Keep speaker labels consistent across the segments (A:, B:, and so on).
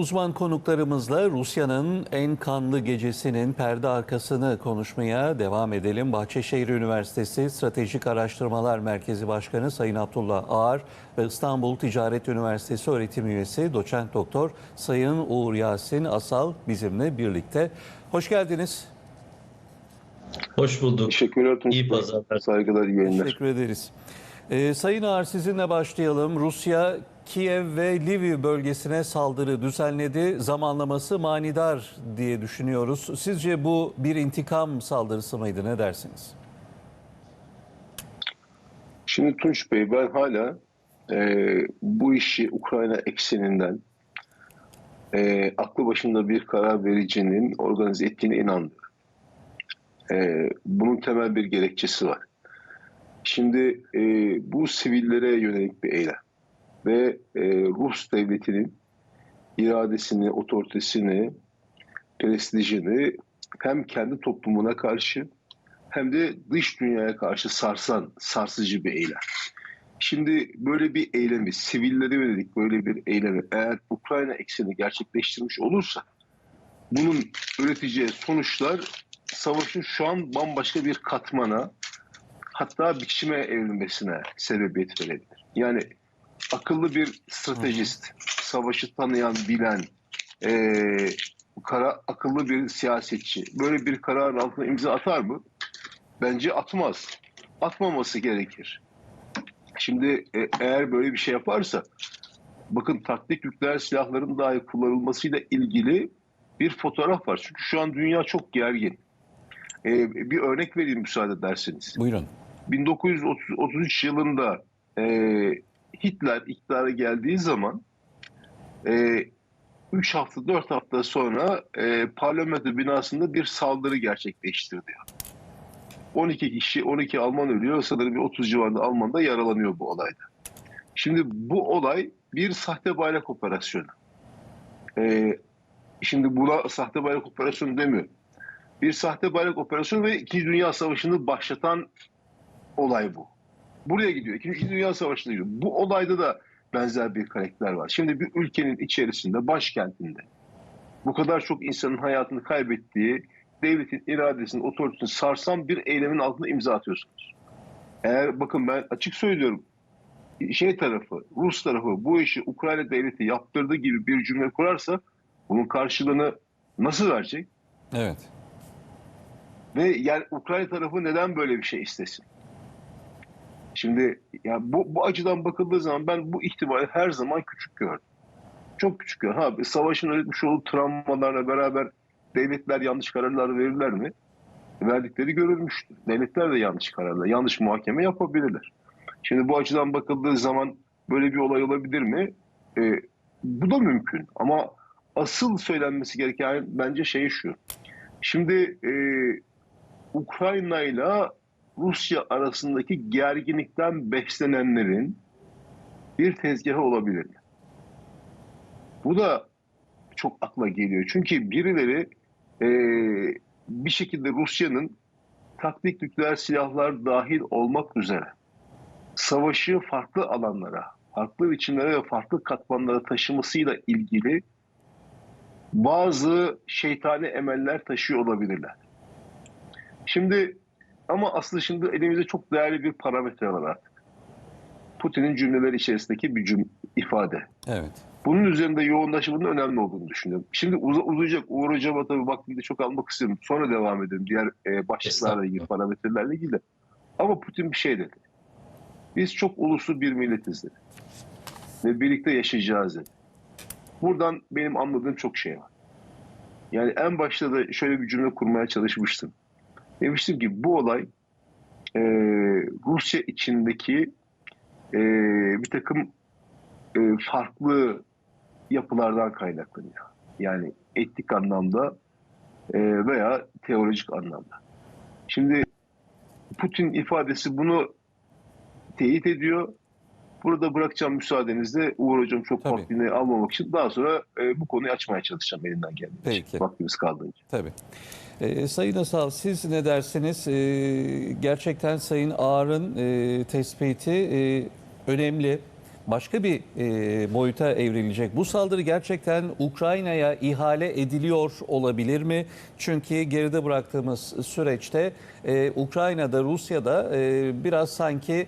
A: Uzman konuklarımızla Rusya'nın en kanlı gecesinin perde arkasını konuşmaya devam edelim. Bahçeşehir Üniversitesi Stratejik Araştırmalar Merkezi Başkanı Sayın Abdullah Ağar ve İstanbul Ticaret Üniversitesi öğretim üyesi doçent doktor Sayın Uğur Yasin Asal bizimle birlikte. Hoş geldiniz.
B: Hoş bulduk.
C: Teşekkürler
B: İyi pazarlar.
C: Saygılar, iyi yayınlar.
A: Teşekkür ederiz. Ee, Sayın Ağar sizinle başlayalım. Rusya Kiev ve Lviv bölgesine saldırı düzenledi. Zamanlaması manidar diye düşünüyoruz. Sizce bu bir intikam saldırısı mıydı? Ne dersiniz?
C: Şimdi Tunç Bey ben hala e, bu işi Ukrayna ekseninden e, aklı başında bir karar vericinin organize ettiğine inanmıyorum. E, bunun temel bir gerekçesi var. Şimdi e, bu sivillere yönelik bir eylem ve e, Rus devletinin iradesini, otoritesini, prestijini hem kendi toplumuna karşı hem de dış dünyaya karşı sarsan, sarsıcı bir eylem. Şimdi böyle bir eylemi, sivillere yönelik böyle bir eylemi eğer Ukrayna ekseni gerçekleştirmiş olursa bunun üreteceği sonuçlar savaşın şu an bambaşka bir katmana hatta biçime evrilmesine sebebiyet verebilir. Yani akıllı bir stratejist, savaşı tanıyan, bilen, eee, kara, akıllı bir siyasetçi böyle bir karar altına imza atar mı? Bence atmaz. Atmaması gerekir. Şimdi e, eğer böyle bir şey yaparsa bakın taktik nükleer silahların dahi kullanılmasıyla ilgili bir fotoğraf var. Çünkü şu an dünya çok gergin. E, bir örnek vereyim müsaade ederseniz.
A: Buyurun.
C: 1933 yılında e, Hitler iktidara geldiği zaman 3 hafta 4 hafta sonra e, parlamento binasında bir saldırı gerçekleştirdi. 12 kişi 12 Alman ölüyor sanırım bir 30 civarında Alman da yaralanıyor bu olayda. Şimdi bu olay bir sahte bayrak operasyonu. E, şimdi buna sahte bayrak operasyonu demiyorum. Bir sahte bayrak operasyonu ve 2. Dünya Savaşı'nı başlatan olay bu. Buraya gidiyor. İkinci Dünya Savaşı'na gidiyor. Bu olayda da benzer bir karakter var. Şimdi bir ülkenin içerisinde, başkentinde bu kadar çok insanın hayatını kaybettiği, devletin iradesini, otoritesini sarsan bir eylemin altında imza atıyorsunuz. Eğer bakın ben açık söylüyorum, şey tarafı, Rus tarafı bu işi Ukrayna devleti yaptırdığı gibi bir cümle kurarsa bunun karşılığını nasıl verecek?
A: Evet.
C: Ve yani Ukrayna tarafı neden böyle bir şey istesin? Şimdi ya bu, bu açıdan bakıldığı zaman ben bu ihtimali her zaman küçük gördüm. Çok küçük gördüm. Ha, savaşın üretmiş olduğu travmalarla beraber devletler yanlış kararlar verirler mi? Verdikleri görülmüştür. Devletler de yanlış kararlar, yanlış muhakeme yapabilirler. Şimdi bu açıdan bakıldığı zaman böyle bir olay olabilir mi? Ee, bu da mümkün. Ama asıl söylenmesi gereken bence şey şu. Şimdi e, Ukrayna ile Rusya arasındaki gerginlikten beslenenlerin bir tezgahı olabilir? Bu da çok akla geliyor. Çünkü birileri e, bir şekilde Rusya'nın taktik nükleer silahlar dahil olmak üzere savaşı farklı alanlara, farklı biçimlere ve farklı katmanlara taşımasıyla ilgili bazı şeytani emeller taşıyor olabilirler. Şimdi ama aslında şimdi elimizde çok değerli bir parametre var artık. Putin'in cümleleri içerisindeki bir cüm ifade.
A: Evet.
C: Bunun üzerinde yoğunlaşmanın önemli olduğunu düşünüyorum. Şimdi uz- uzayacak. Uğur Hocam'a tabii vaktinde çok almak istiyorum. Sonra devam edelim diğer e, başlıklarla ilgili, parametrelerle ilgili. Ama Putin bir şey dedi. Biz çok uluslu bir milletiz dedi. Ve birlikte yaşayacağız dedi. Buradan benim anladığım çok şey var. Yani en başta da şöyle bir cümle kurmaya çalışmıştım. Demiştim ki bu olay e, Rusya içindeki e, bir takım e, farklı yapılardan kaynaklanıyor. Yani etik anlamda e, veya teolojik anlamda. Şimdi Putin ifadesi bunu teyit ediyor. Burada bırakacağım müsaadenizle Uğur Hocam çok
A: Tabii.
C: vaktini almamak için daha sonra e, bu konuyu açmaya çalışacağım elimden geldiğince.
A: Peki.
C: Vaktimiz kaldığınca.
A: Tabii. Ee, Sayın Asal siz ne dersiniz? Ee, gerçekten Sayın Ağar'ın e, tespiti e, önemli. başka bir e, boyuta evrilecek. Bu saldırı gerçekten Ukrayna'ya ihale ediliyor olabilir mi? Çünkü geride bıraktığımız süreçte e, Ukrayna'da, Rusya'da e, biraz sanki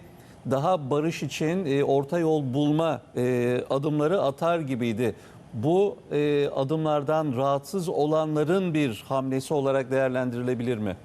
A: daha barış için e, orta yol bulma e, adımları atar gibiydi. Bu e, adımlardan rahatsız olanların bir hamlesi olarak değerlendirilebilir mi?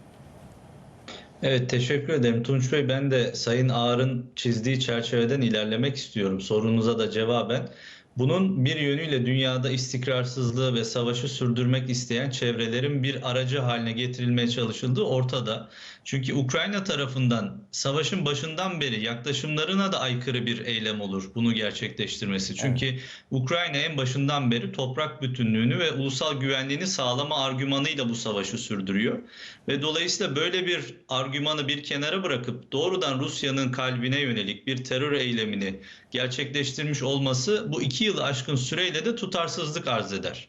B: Evet teşekkür ederim Tunç Bey. Ben de Sayın Ağar'ın çizdiği çerçeveden ilerlemek istiyorum. Sorunuza da cevaben. Bunun bir yönüyle dünyada istikrarsızlığı ve savaşı sürdürmek isteyen çevrelerin bir aracı haline getirilmeye çalışıldığı ortada. Çünkü Ukrayna tarafından savaşın başından beri yaklaşımlarına da aykırı bir eylem olur bunu gerçekleştirmesi. Çünkü Ukrayna en başından beri toprak bütünlüğünü ve ulusal güvenliğini sağlama argümanıyla bu savaşı sürdürüyor. Ve dolayısıyla böyle bir argümanı bir kenara bırakıp doğrudan Rusya'nın kalbine yönelik bir terör eylemini gerçekleştirmiş olması bu iki yılı aşkın süreyle de tutarsızlık arz eder.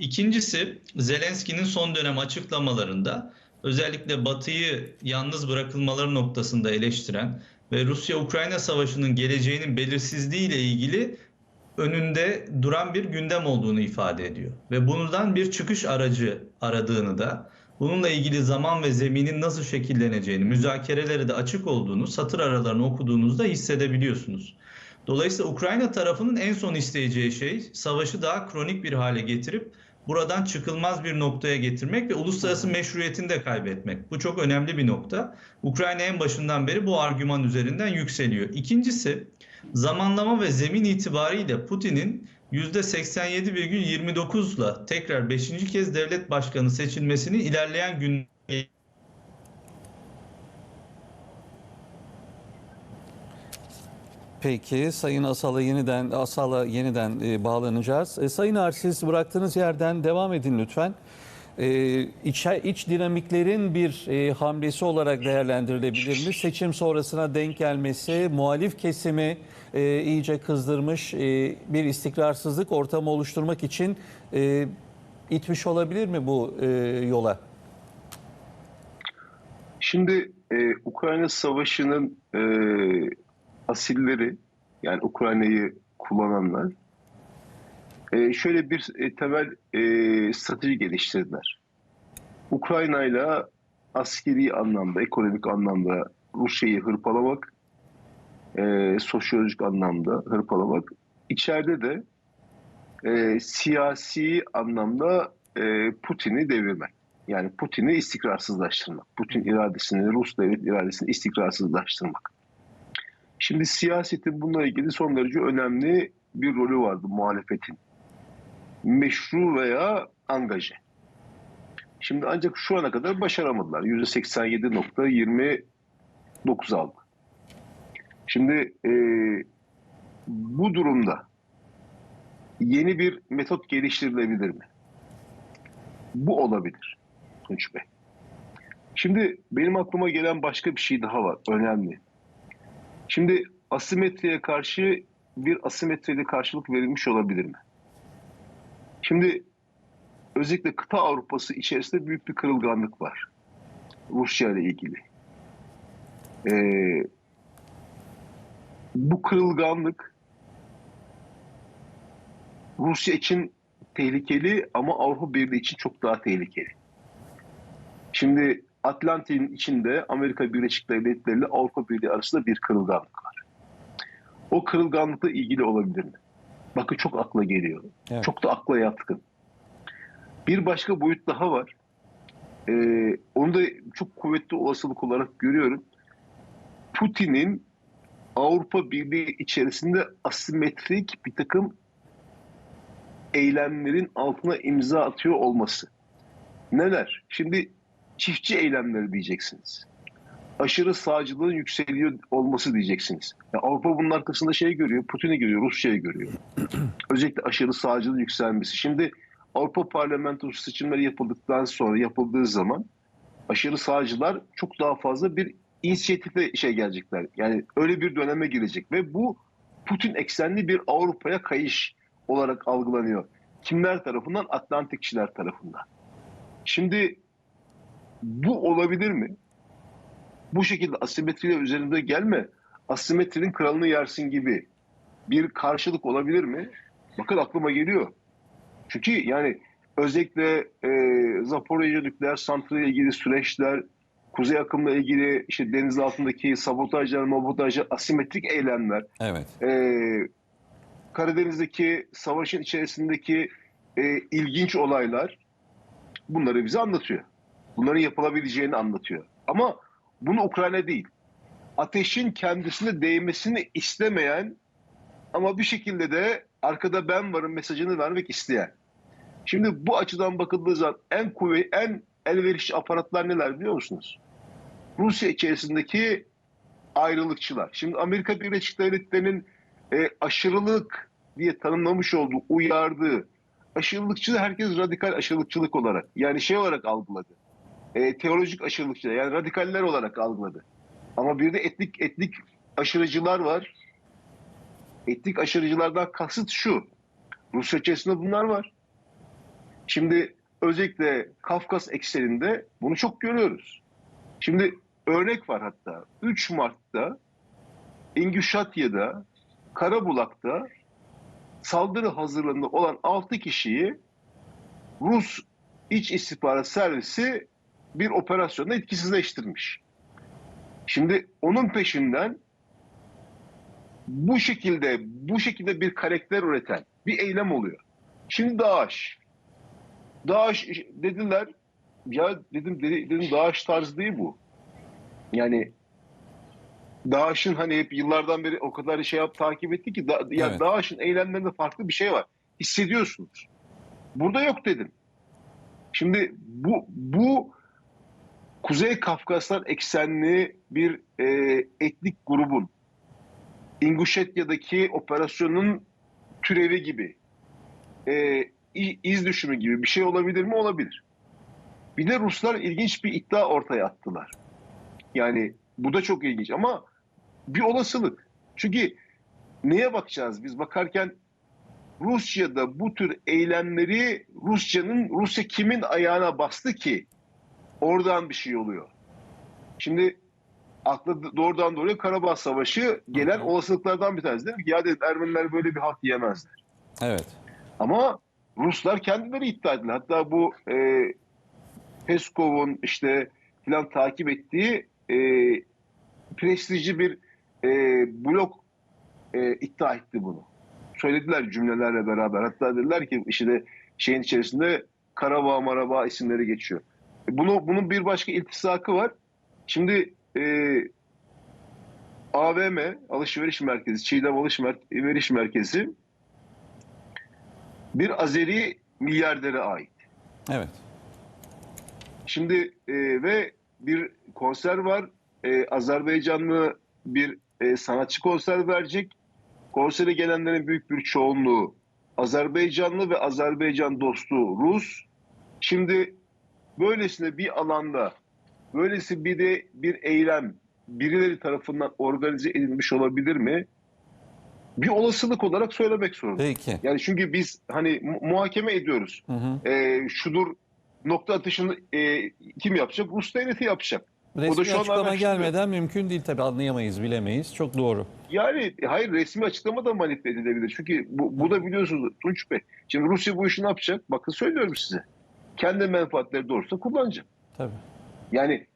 B: İkincisi Zelenski'nin son dönem açıklamalarında özellikle Batı'yı yalnız bırakılmaları noktasında eleştiren ve Rusya-Ukrayna savaşının geleceğinin belirsizliği ile ilgili önünde duran bir gündem olduğunu ifade ediyor. Ve bundan bir çıkış aracı aradığını da bununla ilgili zaman ve zeminin nasıl şekilleneceğini, müzakerelere de açık olduğunu satır aralarını okuduğunuzda hissedebiliyorsunuz. Dolayısıyla Ukrayna tarafının en son isteyeceği şey savaşı daha kronik bir hale getirip buradan çıkılmaz bir noktaya getirmek ve uluslararası meşruiyetini de kaybetmek. Bu çok önemli bir nokta. Ukrayna en başından beri bu argüman üzerinden yükseliyor. İkincisi zamanlama ve zemin itibariyle Putin'in %87,29'la tekrar 5. kez devlet başkanı seçilmesini ilerleyen gün
A: Peki Sayın Asal'a yeniden Asal'a yeniden e, bağlanacağız. E, Sayın Ar siz bıraktığınız yerden devam edin lütfen. E, iç, iç dinamiklerin bir e, hamlesi olarak değerlendirilebilir mi? Seçim sonrasına denk gelmesi, muhalif kesimi e, iyice kızdırmış e, bir istikrarsızlık ortamı oluşturmak için e, itmiş olabilir mi bu e, yola?
C: Şimdi e, Ukrayna Savaşı'nın e, asilleri yani Ukrayna'yı kullananlar e, şöyle bir e, temel e, strateji geliştirdiler. Ukrayna ile askeri anlamda, ekonomik anlamda Rusya'yı hırpalamak, e, sosyolojik anlamda hırpalamak, içeride de e, siyasi anlamda e, Putin'i devirmek. Yani Putin'i istikrarsızlaştırmak. Putin iradesini, Rus devlet iradesini istikrarsızlaştırmak. Şimdi siyasetin bununla ilgili son derece önemli bir rolü vardı muhalefetin. Meşru veya angaje. Şimdi ancak şu ana kadar başaramadılar. %87.29 aldı. Şimdi e, bu durumda yeni bir metot geliştirilebilir mi? Bu olabilir Tunç Bey. Şimdi benim aklıma gelen başka bir şey daha var. Önemli. Şimdi asimetriye karşı bir asimetriyle karşılık verilmiş olabilir mi? Şimdi özellikle kıta Avrupası içerisinde büyük bir kırılganlık var. Rusya ile ilgili. Ee, bu kırılganlık Rusya için tehlikeli ama Avrupa Birliği için çok daha tehlikeli. Şimdi Atlantik'in içinde Amerika Birleşik Devletleri ile Avrupa Birliği arasında bir kırılganlık var. O kırılganlıkla ilgili olabilir mi? Bakın çok akla geliyor.
A: Evet.
C: Çok da akla yatkın. Bir başka boyut daha var. Ee, onu da çok kuvvetli olasılık olarak görüyorum. Putin'in Avrupa Birliği içerisinde asimetrik bir takım eylemlerin altına imza atıyor olması. Neler? Şimdi çiftçi eylemleri diyeceksiniz. Aşırı sağcılığın yükseliyor olması diyeceksiniz. Ya Avrupa bunun arkasında şey görüyor, Putin'i görüyor, Rusya'yı görüyor. Özellikle aşırı sağcılığın yükselmesi. Şimdi Avrupa Parlamentosu seçimleri yapıldıktan sonra yapıldığı zaman aşırı sağcılar çok daha fazla bir inisiyatife şey gelecekler. Yani öyle bir döneme girecek ve bu Putin eksenli bir Avrupa'ya kayış olarak algılanıyor. Kimler tarafından? Atlantikçiler tarafından. Şimdi bu olabilir mi? Bu şekilde asimetriyle üzerinde gelme. Asimetrinin kralını yersin gibi bir karşılık olabilir mi? Bakın aklıma geliyor. Çünkü yani özellikle e, Zaporijya nükleer santraliyle ilgili süreçler, kuzey akımla ilgili işte deniz altındaki sabotajlar, mabotajlar, asimetrik eylemler,
A: Evet.
C: e, Karadeniz'deki savaşın içerisindeki e, ilginç olaylar bunları bize anlatıyor. Bunların yapılabileceğini anlatıyor. Ama bunu Ukrayna değil. Ateşin kendisine değmesini istemeyen ama bir şekilde de arkada ben varım mesajını vermek isteyen. Şimdi bu açıdan bakıldığı zaman en kuvvet, en elverişli aparatlar neler biliyor musunuz? Rusya içerisindeki ayrılıkçılar. Şimdi Amerika Birleşik Devletleri'nin e, aşırılık diye tanımlamış olduğu, uyardığı aşırılıkçılığı herkes radikal aşırılıkçılık olarak yani şey olarak algıladı. E, teolojik aşırılıkçılar yani radikaller olarak algıladı. Ama bir de etnik etnik aşırıcılar var. Etnik aşırıcılardan kasıt şu. Rusya içerisinde bunlar var. Şimdi özellikle Kafkas ekseninde bunu çok görüyoruz. Şimdi örnek var hatta 3 Mart'ta İngüşatya'da Karabulak'ta saldırı hazırlığında olan 6 kişiyi Rus İç İstihbarat Servisi bir operasyonda etkisizleştirmiş. Şimdi onun peşinden bu şekilde bu şekilde bir karakter üreten bir eylem oluyor. Şimdi DAEŞ. DAEŞ dediler ya dedim dedi- dedim DAEŞ tarzı değil bu. Yani DAEŞ'in hani hep yıllardan beri o kadar şey yap takip etti ki da, ya
A: Evet.
C: DAEŞ'in eylemlerinde farklı bir şey var. Hissediyorsunuz. Burada yok dedim. Şimdi bu bu Kuzey Kafkaslar eksenli bir e, etnik grubun İnguşetya'daki operasyonun türevi gibi e, iz düşümü gibi bir şey olabilir mi? Olabilir. Bir de Ruslar ilginç bir iddia ortaya attılar. Yani bu da çok ilginç ama bir olasılık. Çünkü neye bakacağız biz bakarken Rusya'da bu tür eylemleri Rusya'nın Rusya kimin ayağına bastı ki oradan bir şey oluyor. Şimdi akla doğrudan doğruya Karabağ Savaşı gelen
A: Hı hı.
C: olasılıklardan bir tanesi değil mi? Ya dedi Ermeniler böyle bir hak yemezler.
A: Evet.
C: Ama Ruslar kendileri iddia ettiler. Hatta bu e, Peskov'un işte filan takip ettiği e, prestijli bir e, blog e, iddia etti bunu. Söylediler cümlelerle beraber. Hatta dediler ki işte şeyin içerisinde Karabağ Marabağ isimleri geçiyor. Bunu, bunun bir başka iltisakı var. Şimdi e, AVM, Alışveriş Merkezi, Çiğdem Alışveriş Merkezi bir Azeri milyardere ait.
A: Evet.
C: Şimdi e, ve bir konser var. E, Azerbaycanlı bir e, sanatçı konser verecek. Konsere gelenlerin büyük bir çoğunluğu Azerbaycanlı ve Azerbaycan dostu Rus. Şimdi böylesine bir alanda böylesi bir de bir eylem birileri tarafından organize edilmiş olabilir mi? Bir olasılık olarak söylemek zorunda.
A: Peki.
C: Yani çünkü biz hani mu- muhakeme ediyoruz
A: Hı hı.
C: e, şudur nokta atışını e, kim yapacak? Rus devleti yapacak.
A: Resmi
C: şu an
A: açıklama
C: araştırıyor.
A: gelmeden mümkün değil tabii anlayamayız, bilemeyiz. Çok doğru.
C: Yani hayır resmi açıklama da manipüle edilebilir. Çünkü bu, bu da biliyorsunuz Tunç Bey. Şimdi Rusya bu işi ne yapacak? Bakın söylüyorum size. Kendi menfaatleri doğrultusunda kullanacak.
A: Tabii.
C: Yani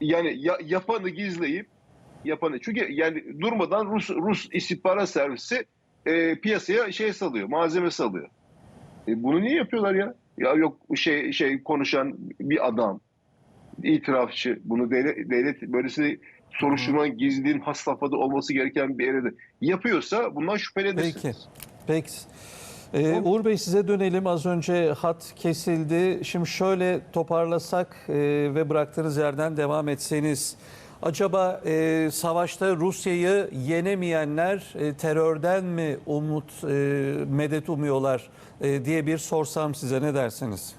C: yani ya- yapanı gizleyip yapanı çünkü yani durmadan Rus Rus istihbarat servisi e, piyasaya şey salıyor, malzeme salıyor. E, bunu niye yapıyorlar ya? Ya yok şey şey konuşan bir adam, itirafçı, bunu devlet, devlet böylesi soruşturmanın gizliliğin has safhada olması gereken bir yerde yapıyorsa bundan şüphelidirsiniz.
A: Peki. Peki. Ee, Uğur Bey size dönelim. Az önce hat kesildi. Şimdi şöyle toparlasak e, ve bıraktığınız yerden devam etseniz. Acaba e, savaşta Rusya'yı yenemeyenler e, terörden mi umut, e, medet umuyorlar e, diye bir sorsam size ne dersiniz?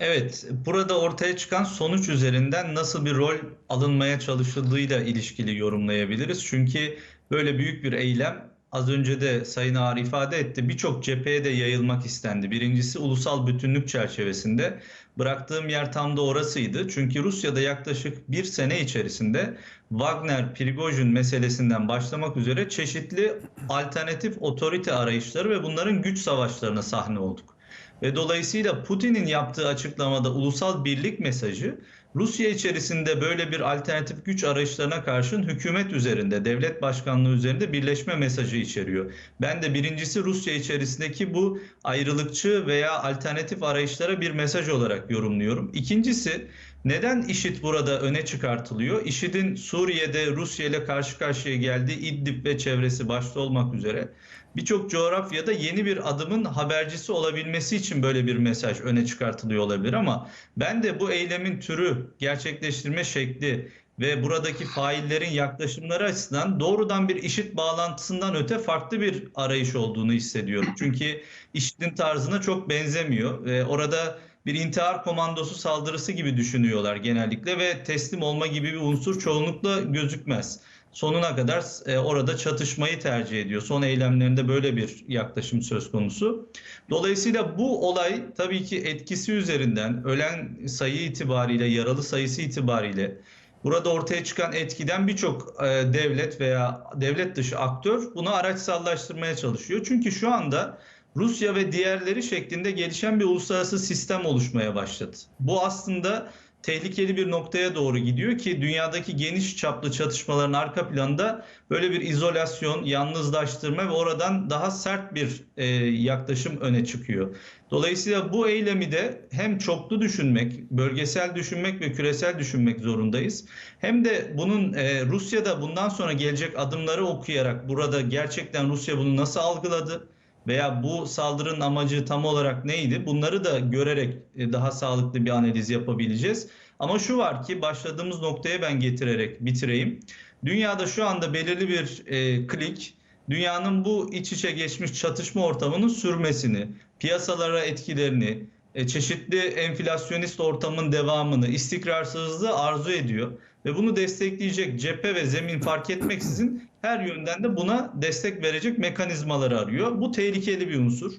B: Evet, burada ortaya çıkan sonuç üzerinden nasıl bir rol alınmaya çalışıldığıyla ilişkili yorumlayabiliriz. Çünkü böyle büyük bir eylem az önce de Sayın Ağar ifade etti. Birçok cepheye de yayılmak istendi. Birincisi ulusal bütünlük çerçevesinde. Bıraktığım yer tam da orasıydı. Çünkü Rusya'da yaklaşık bir sene içerisinde Wagner, Prigojin meselesinden başlamak üzere çeşitli alternatif otorite arayışları ve bunların güç savaşlarına sahne olduk. Ve dolayısıyla Putin'in yaptığı açıklamada ulusal birlik mesajı Rusya içerisinde böyle bir alternatif güç arayışlarına karşın hükümet üzerinde, devlet başkanlığı üzerinde birleşme mesajı içeriyor. Ben de birincisi Rusya içerisindeki bu ayrılıkçı veya alternatif arayışlara bir mesaj olarak yorumluyorum. İkincisi neden IŞİD burada öne çıkartılıyor? IŞİD'in Suriye'de Rusya ile karşı karşıya geldiği İdlib ve çevresi başta olmak üzere birçok coğrafyada yeni bir adımın habercisi olabilmesi için böyle bir mesaj öne çıkartılıyor olabilir ama ben de bu eylemin türü, gerçekleştirme şekli ve buradaki faillerin yaklaşımları açısından doğrudan bir işit bağlantısından öte farklı bir arayış olduğunu hissediyorum. Çünkü işitin tarzına çok benzemiyor ve orada bir intihar komandosu saldırısı gibi düşünüyorlar genellikle ve teslim olma gibi bir unsur çoğunlukla gözükmez sonuna kadar e, orada çatışmayı tercih ediyor. Son eylemlerinde böyle bir yaklaşım söz konusu. Dolayısıyla bu olay tabii ki etkisi üzerinden ölen sayı itibariyle, yaralı sayısı itibariyle burada ortaya çıkan etkiden birçok e, devlet veya devlet dışı aktör bunu araçsallaştırmaya çalışıyor. Çünkü şu anda Rusya ve diğerleri şeklinde gelişen bir uluslararası sistem oluşmaya başladı. Bu aslında tehlikeli bir noktaya doğru gidiyor ki dünyadaki geniş çaplı çatışmaların arka planında böyle bir izolasyon, yalnızlaştırma ve oradan daha sert bir e, yaklaşım öne çıkıyor. Dolayısıyla bu eylemi de hem çoklu düşünmek, bölgesel düşünmek ve küresel düşünmek zorundayız. Hem de bunun e, Rusya'da bundan sonra gelecek adımları okuyarak burada gerçekten Rusya bunu nasıl algıladı? Veya bu saldırının amacı tam olarak neydi? Bunları da görerek e, daha sağlıklı bir analiz yapabileceğiz. Ama şu var ki başladığımız noktaya ben getirerek bitireyim. Dünyada şu anda belirli bir e, klik dünyanın bu iç içe geçmiş çatışma ortamının sürmesini, piyasalara etkilerini, e, çeşitli enflasyonist ortamın devamını, istikrarsızlığı arzu ediyor ve bunu destekleyecek cephe ve zemin fark etmeksizin her yönden de buna destek verecek mekanizmaları arıyor. Bu tehlikeli bir unsur.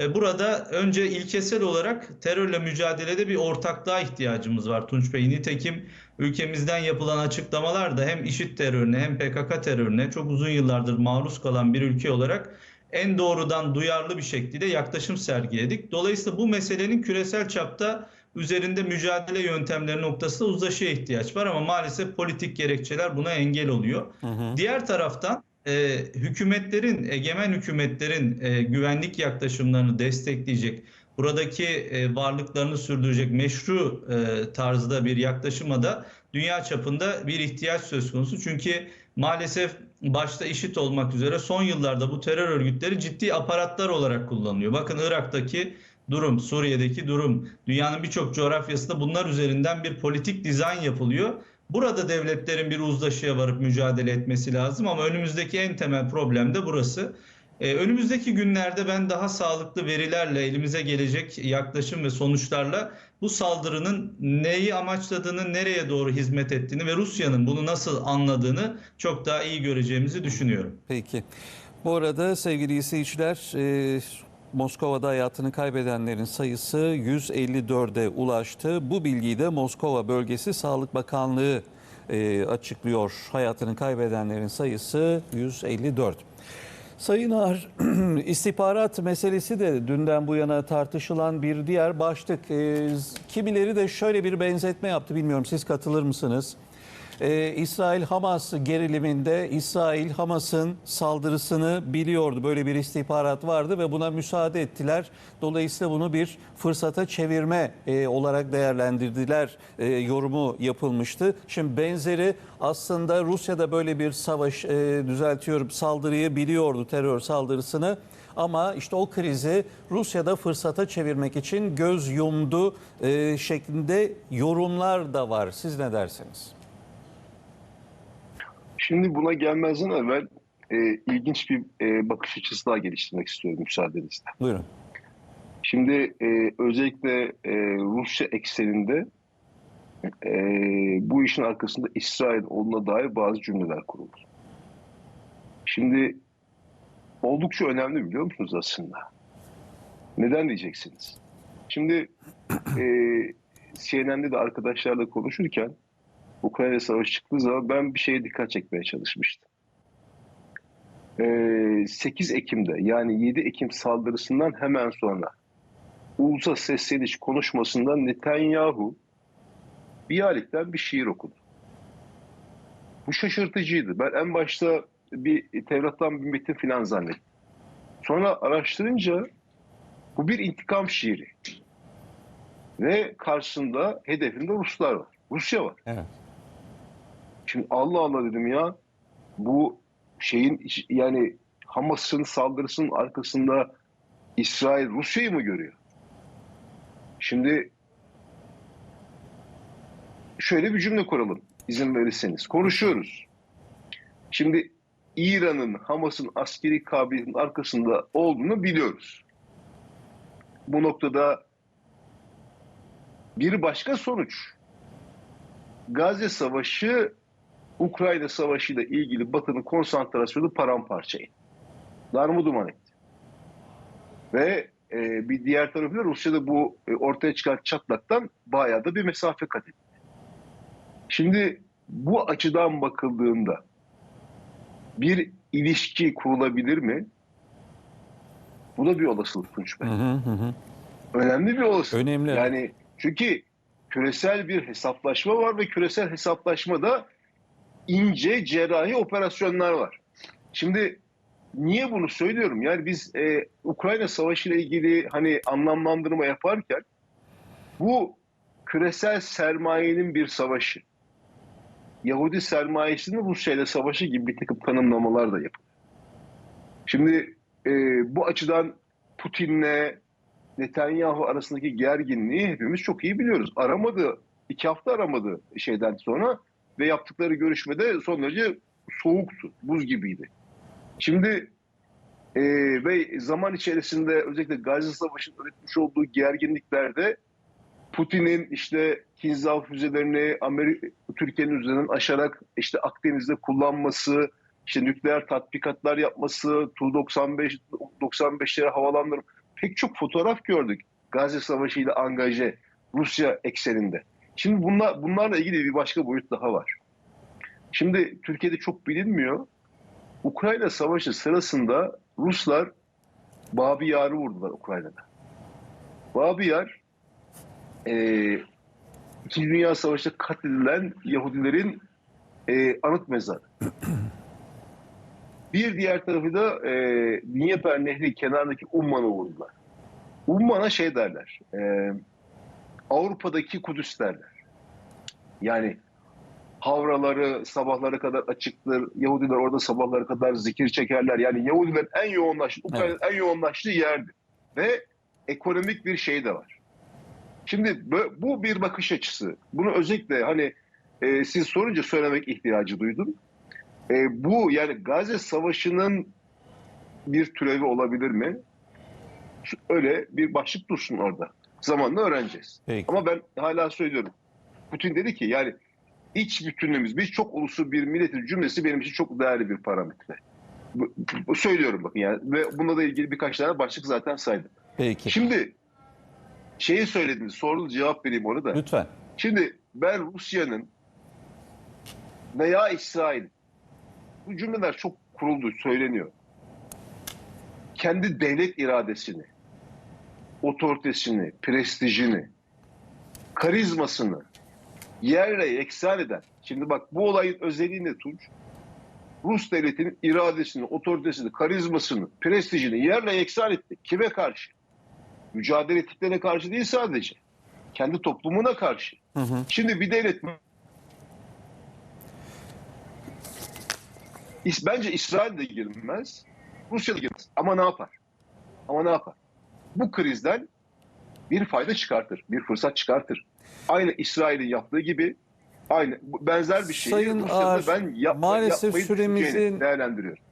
B: E, Burada önce ilkesel olarak terörle mücadelede bir ortaklığa ihtiyacımız var Tunç Bey. Nitekim ülkemizden yapılan açıklamalar da hem IŞİD terörüne hem PKK terörüne çok uzun yıllardır maruz kalan bir ülke olarak en doğrudan duyarlı bir şekilde yaklaşım sergiledik. Dolayısıyla bu meselenin küresel çapta üzerinde mücadele yöntemleri noktasında uzlaşıya ihtiyaç var ama maalesef politik gerekçeler buna engel oluyor.
A: Hı hı.
B: Diğer taraftan e, hükümetlerin, egemen hükümetlerin e, güvenlik yaklaşımlarını destekleyecek, buradaki e, varlıklarını sürdürecek meşru e, tarzda bir yaklaşıma da dünya çapında bir ihtiyaç söz konusu. Çünkü maalesef başta IŞİD olmak üzere son yıllarda bu terör örgütleri ciddi aparatlar olarak kullanılıyor. Bakın Irak'taki durum, Suriye'deki durum, dünyanın birçok coğrafyasında bunlar üzerinden bir politik dizayn yapılıyor. Burada devletlerin bir uzlaşıya varıp mücadele etmesi lazım ama önümüzdeki en temel problem de burası. Ee, önümüzdeki günlerde ben daha sağlıklı verilerle elimize gelecek yaklaşım ve sonuçlarla bu saldırının neyi amaçladığını, nereye doğru hizmet ettiğini ve Rusya'nın bunu nasıl anladığını çok daha iyi göreceğimizi düşünüyorum.
A: Peki. Bu arada sevgili izleyiciler e, Moskova'da hayatını kaybedenlerin sayısı 154'e ulaştı. Bu bilgiyi de Moskova Bölgesi Sağlık Bakanlığı e, açıklıyor. Hayatını kaybedenlerin sayısı 154. Sayın Ağar, istihbarat meselesi de dünden bu yana tartışılan bir diğer başlık. E, kimileri de şöyle bir benzetme yaptı, bilmiyorum siz katılır mısınız? Ee, İsrail-Hamas geriliminde İsrail Hamas'ın saldırısını biliyordu. Böyle bir istihbarat vardı ve buna müsaade ettiler. Dolayısıyla bunu bir fırsata çevirme e, olarak değerlendirdiler. E, yorumu yapılmıştı. Şimdi benzeri aslında Rusya'da böyle bir savaş e, düzeltiyorum saldırıyı biliyordu terör saldırısını. Ama işte o krizi Rusya'da fırsata çevirmek için göz yumdu e, şeklinde yorumlar da var. Siz ne dersiniz?
C: Şimdi buna gelmezden evvel e, ilginç bir e, bakış açısı daha geliştirmek istiyorum müsaadenizle.
A: Buyurun.
C: Şimdi e, özellikle e, Rusya ekseninde e, bu işin arkasında İsrail olduğuna dair bazı cümleler kuruldu. Şimdi oldukça önemli biliyor musunuz aslında? Neden diyeceksiniz? Şimdi e, CNN'de de arkadaşlarla konuşurken Ukrayna Savaşı çıktığı zaman ben bir şeye dikkat çekmeye çalışmıştım. E, 8 Ekim'de yani 7 Ekim saldırısından hemen sonra ulusa sesleniş konuşmasında Netanyahu Biyalik'ten bir şiir okudu. Bu şaşırtıcıydı. Ben en başta bir Tevrat'tan bir metin filan zannettim. Sonra araştırınca bu bir intikam şiiri. Ve karşısında hedefinde Ruslar var. Rusya var.
A: Evet.
C: Şimdi Allah Allah dedim ya bu şeyin yani Hamas'ın saldırısının arkasında İsrail Rusya'yı mı görüyor? Şimdi şöyle bir cümle kuralım izin verirseniz. Konuşuyoruz. Şimdi İran'ın Hamas'ın askeri kabiliyetinin arkasında olduğunu biliyoruz. Bu noktada bir başka sonuç Gazze Savaşı Ukrayna Savaşı ile ilgili Batı'nın konsantrasyonu paramparça etti. Darmaduman etti. Ve e, bir diğer tarafı da Rusya'da bu e, ortaya çıkan çatlaktan bayağı da bir mesafe kat etti. Şimdi bu açıdan bakıldığında bir ilişki kurulabilir mi? Bu da bir olasılık Tunç Bey.
A: Hı hı hı.
C: Önemli bir olasılık.
A: Önemli.
C: Yani çünkü küresel bir hesaplaşma var ve küresel hesaplaşmada ince cerrahi operasyonlar var. Şimdi niye bunu söylüyorum? Yani biz e, Ukrayna Savaşı ile ilgili hani anlamlandırma yaparken bu küresel sermayenin bir savaşı. Yahudi sermayesinin Rusya ile savaşı gibi bir takım tanımlamalar da yapılıyor. Şimdi e, bu açıdan Putin'le Netanyahu arasındaki gerginliği hepimiz çok iyi biliyoruz. Aramadı, iki hafta aramadı şeyden sonra ve yaptıkları görüşmede son derece soğuktu, buz gibiydi. Şimdi e, ve zaman içerisinde özellikle Gazze Savaşı'nın üretmiş olduğu gerginliklerde Putin'in işte Kinzhal füzelerini Amerika, Türkiye'nin üzerinden aşarak işte Akdeniz'de kullanması, işte nükleer tatbikatlar yapması, Tu-95 95'leri havalandırma pek çok fotoğraf gördük Gazze Savaşı ile angaje Rusya ekseninde. Şimdi bunlar, bunlarla ilgili bir başka boyut daha var. Şimdi Türkiye'de çok bilinmiyor. Ukrayna Savaşı sırasında Ruslar Babi Yar'ı vurdular Ukrayna'da. Babi Yar e, İkinci Dünya Savaşı'nda katledilen Yahudilerin e, anıt mezarı. Bir diğer tarafı da e, Dnieper Nehri kenarındaki Umman'ı vurdular. Umman'a şey derler, e, Avrupa'daki Kudüs derler. Yani havraları sabahlara kadar açıktır. Yahudiler orada sabahlara kadar zikir çekerler. Yani Yahudilerin en yoğunlaştığı, Ukrayna'nın en yoğunlaştığı yerdi. Ve ekonomik bir şey de var. Şimdi bu bir bakış açısı. Bunu özellikle hani e, siz sorunca söylemek ihtiyacı duydum. E, bu yani Gazze Savaşı'nın bir türevi olabilir mi? Öyle bir başlık dursun orada. Zamanla öğreneceğiz.
A: Peki.
C: Ama ben hala söylüyorum. Putin dedi ki yani iç bütünlüğümüz, biz çok ulusu bir milletin cümlesi benim için çok değerli bir parametre. Bu, bu söylüyorum bakın yani ve bununla da ilgili birkaç tane başlık zaten saydım.
A: Peki.
C: Şimdi şeyi söylediniz, sorunuz cevap vereyim onu da.
A: Lütfen.
C: Şimdi ben Rusya'nın veya İsrail bu cümleler çok kuruldu, söyleniyor. Kendi devlet iradesini, otoritesini, prestijini, karizmasını yerle yeksan eden. Şimdi bak bu olayın özelliği ne Tunç? Rus devletinin iradesini, otoritesini, karizmasını, prestijini yerle yeksan etti. Kime karşı? Mücadele ettiklerine karşı değil sadece. Kendi toplumuna karşı.
A: Hı hı.
C: Şimdi bir devlet bence İsrail de girmez, Rusya da girmez. Ama ne yapar? Ama ne yapar? Bu krizden bir fayda çıkartır, bir fırsat çıkartır. Aynı İsrail'in yaptığı gibi aynı benzer bir şeyi
A: Sayın Ağar,
C: ben yap,
A: maalesef süremizin-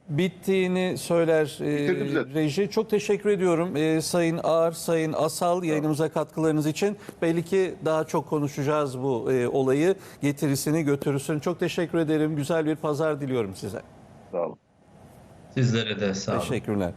A: bittiğini söyler e, reji. Çok teşekkür ediyorum e, Sayın Ağar, Sayın Asal yayınımıza katkılarınız için. Belli ki daha çok konuşacağız bu e, olayı. Getirisini götürüsün. Çok teşekkür ederim. Güzel bir pazar diliyorum size.
C: Sağ olun.
B: Sizlere de sağ olun.
A: Teşekkürler.